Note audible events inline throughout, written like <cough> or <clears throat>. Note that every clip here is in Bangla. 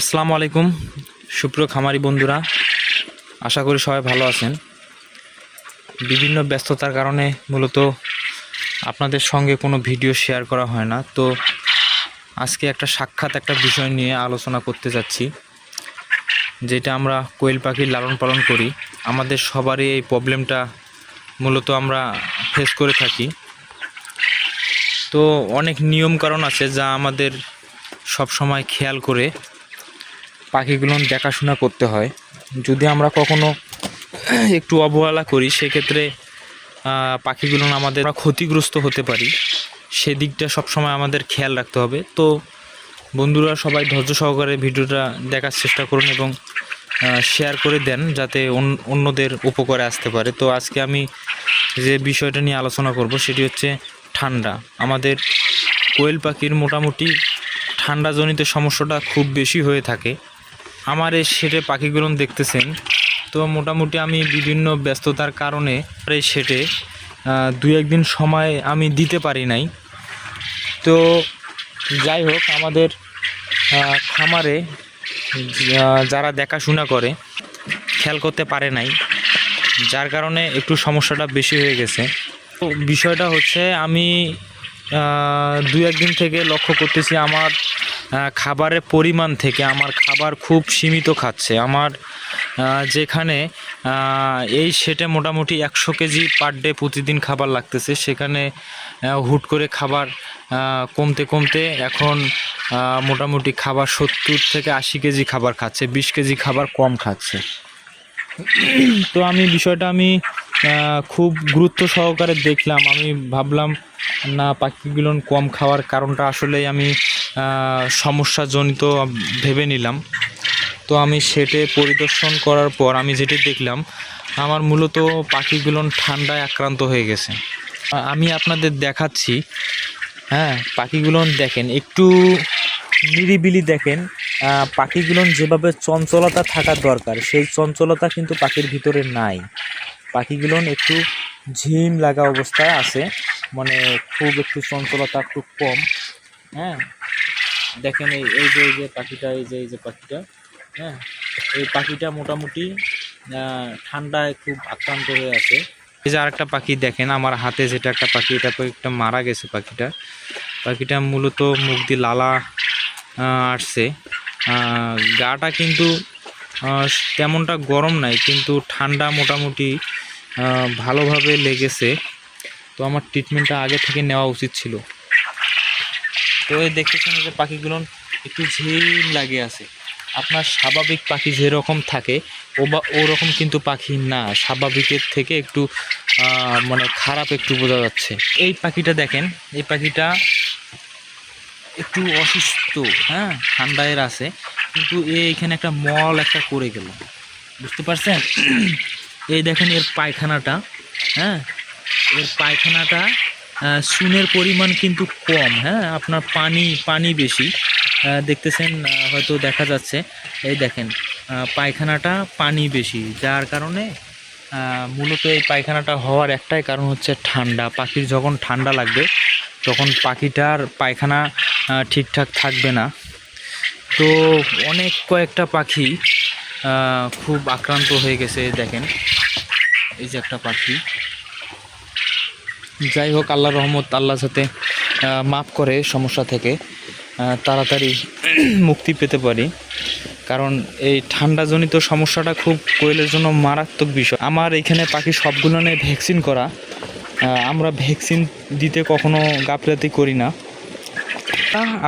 আসসালামু আলাইকুম। সুপ্রিয় খামারি বন্ধুরা, আশা করি সবাই ভালো আছেন। বিভিন্ন ব্যস্ততার কারণে মূলত আপনাদের সঙ্গে কোনো ভিডিও শেয়ার করা হয় না। তো আজকে একটা সাক্ষাৎ, একটা বিষয় নিয়ে আলোচনা করতে যাচ্ছি, যেটা আমরা কোয়েল পাখির লালন পালন করি। আমাদের সবারই এই প্রবলেমটা মূলত আমরা ফেস করে থাকি। তো অনেক নিয়ম কারণ আছে যা আমাদের সব সময় খেয়াল করে পাখিগুলো দেখাশোনা করতে হয়। যদি আমরা কখনো <clears throat> একটু অবহেলা করি, সেক্ষেত্রে পাখিগুলো আমাদের ক্ষতিগ্রস্ত হতে পারি। সেদিকটা সবসময় আমাদের খেয়াল রাখতে হবে। তো, বন্ধুরা, সবাই ধৈর্য সহকারে ভিডিওটা দেখার চেষ্টা করুন এবং শেয়ার করে দেন যাতে অন্য- অন্যদের উপকারে আসতে পারে। তো, আজকে আমি যে বিষয়টা নিয়ে আলোচনা করব, সেটি হচ্ছে ঠান্ডা। আমাদের কোয়েল পাখির মোটামুটি ঠান্ডাজনিত সমস্যাটা খুব বেশি হয়ে থাকে। আমার এই শেডে পাখিগুলো দেখতেছেন। তো মোটামুটি আমি বিভিন্ন ব্যস্ততার কারণে এই আহ, দুই একদিন সময় আমি দিতে পারি নাই। তো যাই হোক আমাদের খামারে যারা দেখাশোনা করে খেয়াল করতে পারে নাই। যার কারণে একটু সমস্যাটা বেশি হয়ে গেছে। তো বিষয়টা হচ্ছে আমি দু একদিন থেকে লক্ষ্য করতেছি আমার খাবারের পরিমাণ থেকে আমার খাবার খুব সীমিত খাচ্ছে। আমার যেখানে এই সেটে মোটামুটি একশো কেজি পার ডে প্রতিদিন খাবার লাগতেছে। সেখানে হুট করে খাবার কমতে কমতে এখন মোটামুটি খাবার সত্তর থেকে আশি কেজি খাবার খাচ্ছে, বিশ কেজি খাবার কম খাচ্ছে। তো আমি বিষয়টা আমি খুব গুরুত্ব সহকারে দেখলাম। আমি ভাবলাম, না, পাখিগুলো কম খাওয়ার কারণটা আসলেই আমি সমস্যাজনিত ভেবে নিলাম। তো আমি সেটে পরিদর্শন করার পর আমি যেটি দেখলাম, আমার মূলত পাখিগুলো ঠান্ডায় আক্রান্ত হয়ে গেছে। আমি আপনাদের দেখাচ্ছি হ্যাঁ পাখিগুলো দেখেন, একটু নিরিবিলি দেখেন পাখিগুলো যেভাবে চঞ্চলতা থাকার দরকার, সেই চঞ্চলতা কিন্তু পাখির ভিতরে নাই। পাখিগুলো একটু ঝিম লাগা অবস্থায় আছে মানে খুব একটু চঞ্চলতা খুব কম হ্যাঁ দেখেন এই এই যে এই যে পাখিটা, এই যে এই যে পাখিটা হ্যাঁ? এই পাখিটা মোটামুটি ঠান্ডায় খুব আক্রান্ত হয়ে আছে। এই যে আরেকটা পাখি দেখেন, আমার হাতে যেটা একটা পাখি, এটা একটা মারা গেছে পাখিটা। পাখিটা মূলত মুখ দিয়ে লালা আসছে। গাটা কিন্তু তেমনটা গরম নাই, কিন্তু ঠান্ডা মোটামুটি ভালোভাবে লেগেছে। তো আমার ট্রিটমেন্টটা আগে থেকে নেওয়া উচিত ছিল। তো এই দেখতেছেন যে পাখিগুলো একটু ঝিম লাগে আছে। আপনার স্বাভাবিক পাখি যেরকম থাকে ও বা ওরকম কিন্তু পাখি না। স্বাভাবিকের থেকে একটু মানে খারাপ একটু বোঝা যাচ্ছে। এই পাখিটা দেখেন, এই পাখিটা একটু অসুস্থ হ্যাঁ? ঠান্ডায় আছে, কিন্তু এ একটা মল একটা করে গেল। বুঝতে পারছেন? এই দেখেন এর পায়খানাটা হ্যাঁ? এর পায়খানাটা চুনের পরিমাণ কিন্তু কম হ্যাঁ? আপনার পানি পানি বেশি। দেখতেছেন হয়তো দেখা যাচ্ছে। এই দেখেন পায়খানাটা পানি বেশি, যার কারণে মূলত এই পায়খানাটা হওয়ার একটাই কারণ হচ্ছে ঠান্ডা। পাখির যখন ঠান্ডা লাগবে, তখন পাখিটার পায়খানা ঠিকঠাক থাকবে না। তো অনেক কয়েকটা পাখি খুব আক্রান্ত হয়ে গেছে, দেখেন। এই যে একটা পাখি। যাই হোক, আল্লাহ রহমত আল্লাহ সাথে মাফ করে সমস্যা থেকে তাড়াতাড়ি <clears throat> মুক্তি পেতে পারি। কারণ এই ঠান্ডাজনিত সমস্যাটা খুব কোয়েলের জন্য মারাত্মক বিষয়। আমার এখানে পাখি সবগুলো নিয়ে ভ্যাকসিন করা। আমরা ভ্যাকসিন দিতে কখনো গাফলাতি করি না।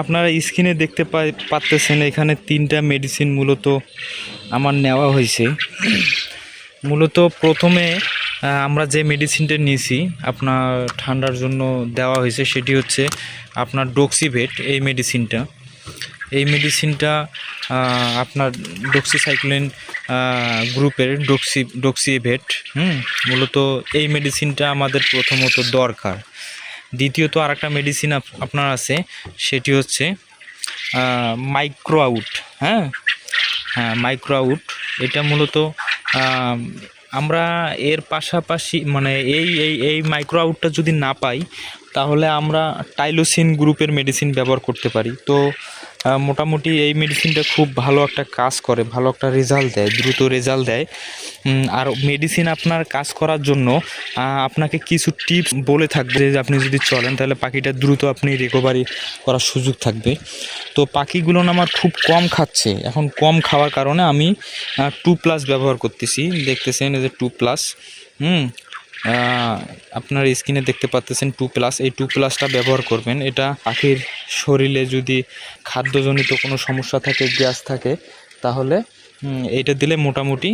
আপনারা স্ক্রিনে দেখতে পাচ্তেছেন, এখানে তিনটা মেডিসিন মূলত আমার নেওয়া হয়েছে। মূলত প্রথমে আমরা যে মেডিসিনটা নিয়েছি, আপনার ঠান্ডার জন্য দেওয়া হয়েছে, সেটি হচ্ছে আপনার ডক্সিভেট এই মেডিসিনটা এই মেডিসিনটা আপনার ডক্সিসাইক্লিন গ্রুপের ডক্সি ডক্সিভেট হুম, মূলত এই মেডিসিনটা আমাদের প্রথমত দরকার। দ্বিতীয়ত আরেকটা মেডিসিন আপনার আছে, সেটি হচ্ছে মাইক্রো আউট হ্যাঁ? হ্যাঁ মাইক্রো আউট এটা মূলত আমরা এর পাশাপাশি মানে এই এই এই মাইক্রো আউটটা যদি না পাই, তাহলে আমরা টাইলোসিন গ্রুপের মেডিসিন ব্যবহার করতে পারি। তো মোটামুটি এই মেডিসিনটা খুব ভালো একটা কাজ করে, ভালো একটা রেজাল্ট দেয়, দ্রুত রেজাল্ট দেয়। আর মেডিসিন আপনার কাজ করার জন্য আপনাকে কিছু টিপস বলে থাকবে যে আপনি যদি চলেন তাহলে পাখিটা দ্রুত আপনি রিকভারি করার সুযোগ থাকবে। তো পাখিগুলো না আমার খুব কম খাচ্ছে। এখন কম খাওয়ার কারণে আমি টু প্লাস ব্যবহার করতেছি। দেখতেছেন এই যে টু প্লাস হুম? আপনার স্ক্রিনে দেখতে পাচ্তেছেন টু প্লাস এই টু প্লাসটা ব্যবহার করবেন। এটা পাখির শরীরে যদি খাদ্যজনিত কোনো সমস্যা থাকে, গ্যাস থাকে, তাহলে এটা দিলে মোটামুটি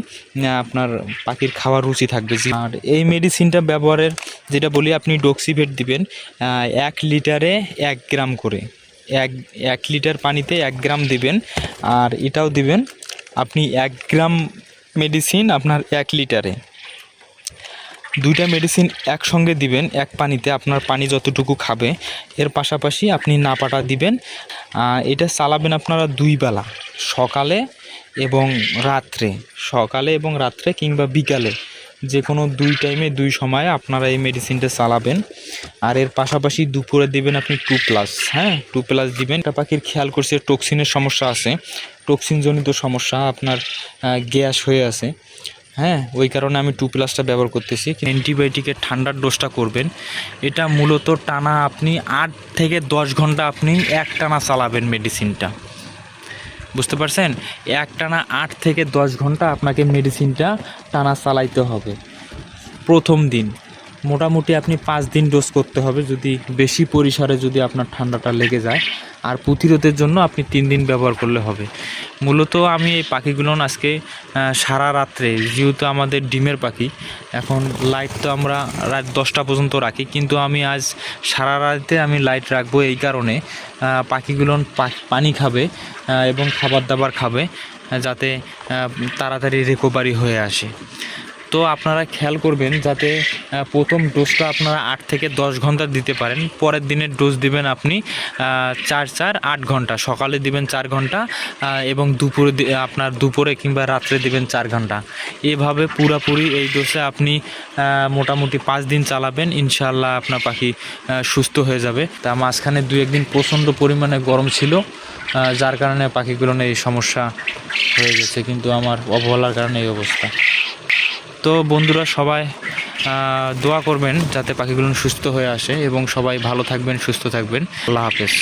আপনার পাখির খাওয়ার রুচি থাকবে। আর এই মেডিসিনটা ব্যবহারের, যেটা বলি আপনি ডক্সিভেট দিবেন এক লিটারে এক গ্রাম করে। এক এক লিটার পানিতে এক গ্রাম দিবেন, আর এটাও দিবেন, আপনি এক গ্রাম মেডিসিন আপনার এক লিটারে। দুইটা মেডিসিন একসঙ্গে দিবেন, এক পানিতে আপনার পানি যতটুকু খাবে। এর পাশাপাশি আপনি নাপাটা দিবেন। এটা চালাবেন আপনারা দুই বেলা, সকালে এবং রাত্রে। সকালে এবং রাত্রে কিংবা বিকালে যে কোনো দুই টাইমে দুই সময়ে আপনারা এই মেডিসিনটা চালাবেন। আর এর পাশাপাশি দুপুরে দিবেন আপনি টু প্লাস হ্যাঁ? টু প্লাস দিবেন। একটা পাখির খেয়াল করছে টক্সিনের সমস্যা আছে। টক্সিনজনিত সমস্যা, আপনার গ্যাস হয়ে আছে। হ্যাঁ। ওই কারণে আমি টু প্লাসটা ব্যবহার করতেছি। অ্যান্টিবায়োটিকের ঠান্ডার ডোজটা করবেন। এটা মূলত টানা আপনি আট থেকে দশ ঘণ্টা আপনি এক টানা চালাবেন মেডিসিনটা বুঝতে পারছেন? এক টানা আট থেকে দশ ঘণ্টা আপনাকে মেডিসিনটা টানা চালাইতে হবে। প্রথম দিন। মোটামুটি আপনি পাঁচ দিন ডোজ করতে হবে। যদি বেশি পরিসরে যদি আপনার ঠান্ডাটা লেগে যায় আর প্রতিরোধের জন্য আপনি তিন দিন ব্যবহার করলে হবে। মূলত আমি এই পাখিগুলো আজকে সারা রাত্রে, যেহেতু আমাদের ডিমের পাখি, এখন লাইট তো আমরা রাত দশটা পর্যন্ত রাখি, কিন্তু আমি আজ সারা রাতে আমি লাইট রাখব এই কারণে পাখিগুলো পানি খাবে এবং খাবার দাবার খাবে, যাতে তাড়াতাড়ি রিকভারি হয়ে আসে। তো আপনারা খেয়াল করবেন যাতে প্রথম ডোজটা আপনারা আট থেকে দশ ঘণ্টা দিতে পারেন। পরের দিনের ডোজ দিবেন আপনি চার চার, আট ঘণ্টা। সকালে দিবেন চার ঘণ্টা এবং দুপুরে আপনার দুপুরে কিংবা রাত্রে দিবেন চার ঘণ্টা। এভাবে পুরাপুরি এই ডোজে আপনি মোটামুটি পাঁচ দিন চালাবেন। ইনশাল্লাহ আপনার পাখি সুস্থ হয়ে যাবে। তা মাঝখানে দু একদিন প্রচণ্ড পরিমাণে গরম ছিল যার কারণে পাখিগুলো এই সমস্যা হয়ে গেছে। কিন্তু আমার অবহেলার কারণে এই অবস্থা। তো বন্ধুরা সবাই দোয়া করবেন যাতে পাখিগুলো সুস্থ হয়ে আসে এবং সবাই ভালো থাকবেন, সুস্থ থাকবেন। আল্লাহ হাফেজ।